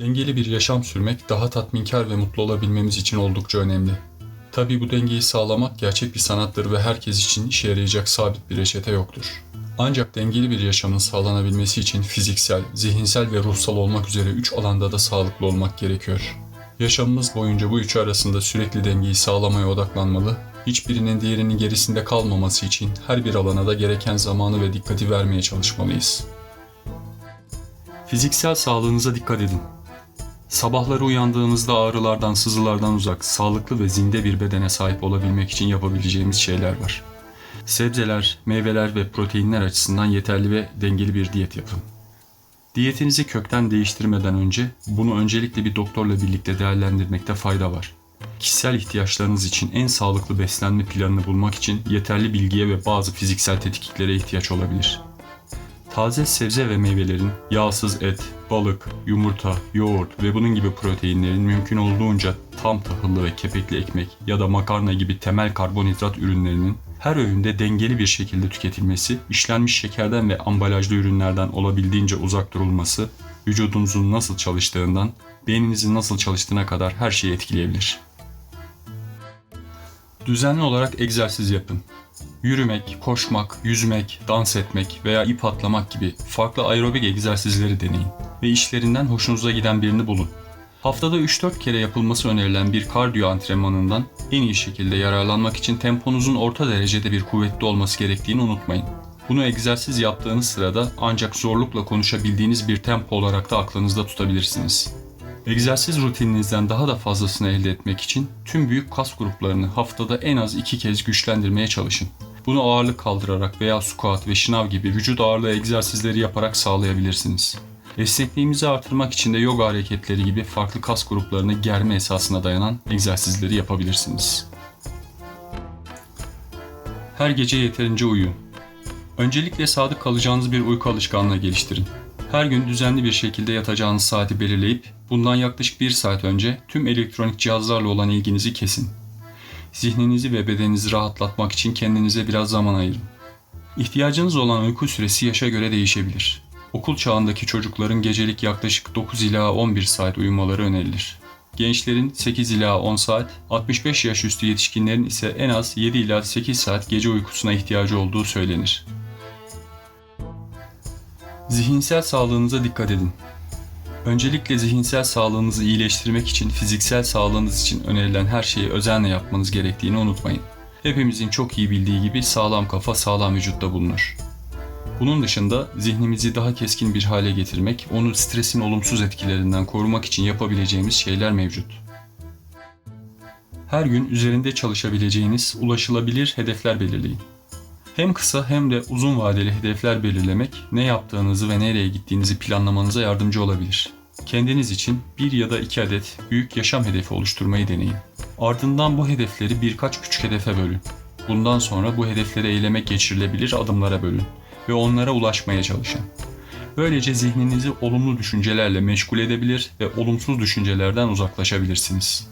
Dengeli bir yaşam sürmek daha tatminkar ve mutlu olabilmemiz için oldukça önemli. Tabii bu dengeyi sağlamak gerçek bir sanattır ve herkes için işe yarayacak sabit bir reçete yoktur. Ancak dengeli bir yaşamın sağlanabilmesi için fiziksel, zihinsel ve ruhsal olmak üzere üç alanda da sağlıklı olmak gerekiyor. Yaşamımız boyunca bu üçü arasında sürekli dengeyi sağlamaya odaklanmalı, hiçbirinin diğerinin gerisinde kalmaması için her bir alana da gereken zamanı ve dikkati vermeye çalışmalıyız. Fiziksel sağlığınıza dikkat edin. Sabahları uyandığımızda ağrılardan, sızılardan uzak, sağlıklı ve zinde bir bedene sahip olabilmek için yapabileceğimiz şeyler var. Sebzeler, meyveler ve proteinler açısından yeterli ve dengeli bir diyet yapın. Diyetinizi kökten değiştirmeden önce bunu öncelikle bir doktorla birlikte değerlendirmekte fayda var. Kişisel ihtiyaçlarınız için en sağlıklı beslenme planını bulmak için yeterli bilgiye ve bazı fiziksel tetkiklere ihtiyaç olabilir. Taze sebze ve meyvelerin, yağsız et, balık, yumurta, yoğurt ve bunun gibi proteinlerin mümkün olduğunca tam tahıllı ve kepekli ekmek ya da makarna gibi temel karbonhidrat ürünlerinin her öğünde dengeli bir şekilde tüketilmesi, işlenmiş şekerden ve ambalajlı ürünlerden olabildiğince uzak durulması, vücudunuzun nasıl çalıştığından, beyninizin nasıl çalıştığına kadar her şeyi etkileyebilir. Düzenli olarak egzersiz yapın. Yürümek, koşmak, yüzmek, dans etmek veya ip atlamak gibi farklı aerobik egzersizleri deneyin ve işlerinden hoşunuza giden birini bulun. Haftada 3-4 kere yapılması önerilen bir kardiyo antrenmanından en iyi şekilde yararlanmak için temponuzun orta derecede bir kuvvetli olması gerektiğini unutmayın. Bunu egzersiz yaptığınız sırada ancak zorlukla konuşabildiğiniz bir tempo olarak da aklınızda tutabilirsiniz. Egzersiz rutininizden daha da fazlasını elde etmek için tüm büyük kas gruplarını haftada en az iki kez güçlendirmeye çalışın. Bunu ağırlık kaldırarak veya squat ve şınav gibi vücut ağırlığı egzersizleri yaparak sağlayabilirsiniz. Esnekliğimizi artırmak için de yoga hareketleri gibi farklı kas gruplarını germe esasına dayanan egzersizleri yapabilirsiniz. Her gece yeterince uyuyun. Öncelikle sadık kalacağınız bir uyku alışkanlığı geliştirin. Her gün düzenli bir şekilde yatacağınız saati belirleyip bundan yaklaşık bir saat önce tüm elektronik cihazlarla olan ilginizi kesin. Zihninizi ve bedeninizi rahatlatmak için kendinize biraz zaman ayırın. İhtiyacınız olan uyku süresi yaşa göre değişebilir. Okul çağındaki çocukların gecelik yaklaşık 9 ila 11 saat uyumaları önerilir. Gençlerin 8 ila 10 saat, 65 yaş üstü yetişkinlerin ise en az 7 ila 8 saat gece uykusuna ihtiyacı olduğu söylenir. Zihinsel sağlığınıza dikkat edin. Öncelikle zihinsel sağlığınızı iyileştirmek için fiziksel sağlığınız için önerilen her şeyi özenle yapmanız gerektiğini unutmayın. Hepimizin çok iyi bildiği gibi sağlam kafa sağlam vücutta bulunur. Bunun dışında zihnimizi daha keskin bir hale getirmek, onu stresin olumsuz etkilerinden korumak için yapabileceğimiz şeyler mevcut. Her gün üzerinde çalışabileceğiniz ulaşılabilir hedefler belirleyin. Hem kısa hem de uzun vadeli hedefler belirlemek ne yaptığınızı ve nereye gittiğinizi planlamanıza yardımcı olabilir. Kendiniz için bir ya da iki adet büyük yaşam hedefi oluşturmayı deneyin. Ardından bu hedefleri birkaç küçük hedefe bölün. Bundan sonra bu hedefleri eyleme geçirilebilir adımlara bölün ve onlara ulaşmaya çalışın. Böylece zihninizi olumlu düşüncelerle meşgul edebilir ve olumsuz düşüncelerden uzaklaşabilirsiniz.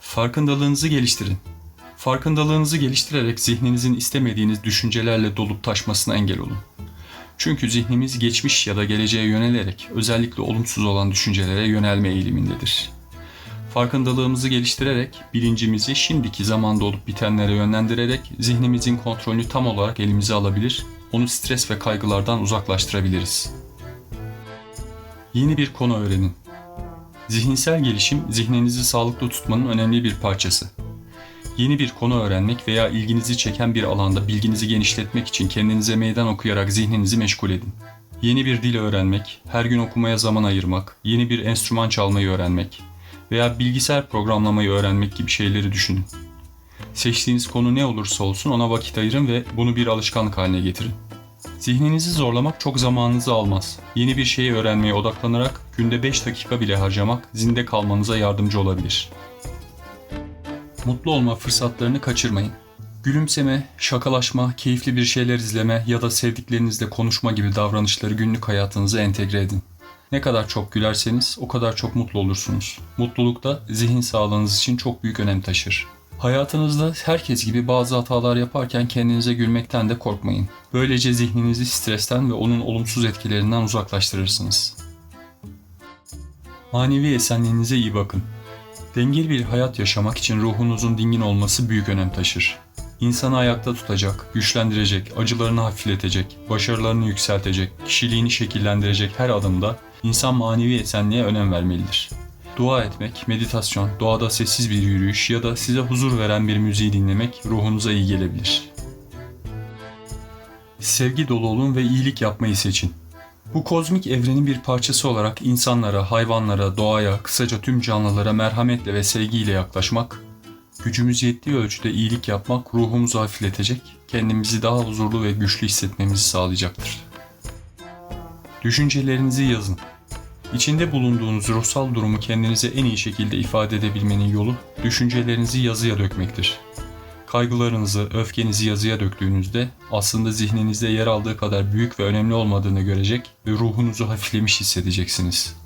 Farkındalığınızı geliştirin. Farkındalığınızı geliştirerek zihninizin istemediğiniz düşüncelerle dolup taşmasına engel olun. Çünkü zihnimiz geçmiş ya da geleceğe yönelerek özellikle olumsuz olan düşüncelere yönelme eğilimindedir. Farkındalığımızı geliştirerek bilincimizi şimdiki zamanda olup bitenlere yönlendirerek zihnimizin kontrolünü tam olarak elimize alabilir, onu stres ve kaygılardan uzaklaştırabiliriz. Yeni bir konu öğrenin. Zihinsel gelişim zihninizi sağlıklı tutmanın önemli bir parçası. Yeni bir konu öğrenmek veya ilginizi çeken bir alanda bilginizi genişletmek için kendinize meydan okuyarak zihninizi meşgul edin. Yeni bir dil öğrenmek, her gün okumaya zaman ayırmak, yeni bir enstrüman çalmayı öğrenmek veya bilgisayar programlamayı öğrenmek gibi şeyleri düşünün. Seçtiğiniz konu ne olursa olsun ona vakit ayırın ve bunu bir alışkanlık haline getirin. Zihninizi zorlamak çok zamanınızı almaz. Yeni bir şeyi öğrenmeye odaklanarak günde 5 dakika bile harcamak zinde kalmanıza yardımcı olabilir mutlu olma fırsatlarını kaçırmayın. Gülümseme, şakalaşma, keyifli bir şeyler izleme ya da sevdiklerinizle konuşma gibi davranışları günlük hayatınıza entegre edin. Ne kadar çok gülerseniz o kadar çok mutlu olursunuz. Mutluluk da zihin sağlığınız için çok büyük önem taşır. Hayatınızda herkes gibi bazı hatalar yaparken kendinize gülmekten de korkmayın. Böylece zihninizi stresten ve onun olumsuz etkilerinden uzaklaştırırsınız. Manevi esenliğinize iyi bakın. Dengeli bir hayat yaşamak için ruhunuzun dingin olması büyük önem taşır. İnsanı ayakta tutacak, güçlendirecek, acılarını hafifletecek, başarılarını yükseltecek, kişiliğini şekillendirecek her adımda insan manevi esenliğe önem vermelidir. Dua etmek, meditasyon, doğada sessiz bir yürüyüş ya da size huzur veren bir müziği dinlemek ruhunuza iyi gelebilir. Sevgi dolu olun ve iyilik yapmayı seçin. Bu kozmik evrenin bir parçası olarak insanlara, hayvanlara, doğaya, kısaca tüm canlılara merhametle ve sevgiyle yaklaşmak, gücümüz yettiği ölçüde iyilik yapmak ruhumuzu hafifletecek, kendimizi daha huzurlu ve güçlü hissetmemizi sağlayacaktır. Düşüncelerinizi yazın. İçinde bulunduğunuz ruhsal durumu kendinize en iyi şekilde ifade edebilmenin yolu düşüncelerinizi yazıya dökmektir. Kaygılarınızı, öfkenizi yazıya döktüğünüzde aslında zihninizde yer aldığı kadar büyük ve önemli olmadığını görecek ve ruhunuzu hafiflemiş hissedeceksiniz.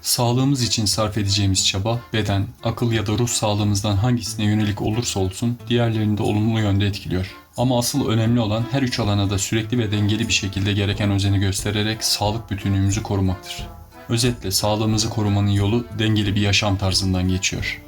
Sağlığımız için sarf edeceğimiz çaba, beden, akıl ya da ruh sağlığımızdan hangisine yönelik olursa olsun diğerlerini de olumlu yönde etkiliyor. Ama asıl önemli olan her üç alana da sürekli ve dengeli bir şekilde gereken özeni göstererek sağlık bütünlüğümüzü korumaktır. Özetle sağlığımızı korumanın yolu dengeli bir yaşam tarzından geçiyor.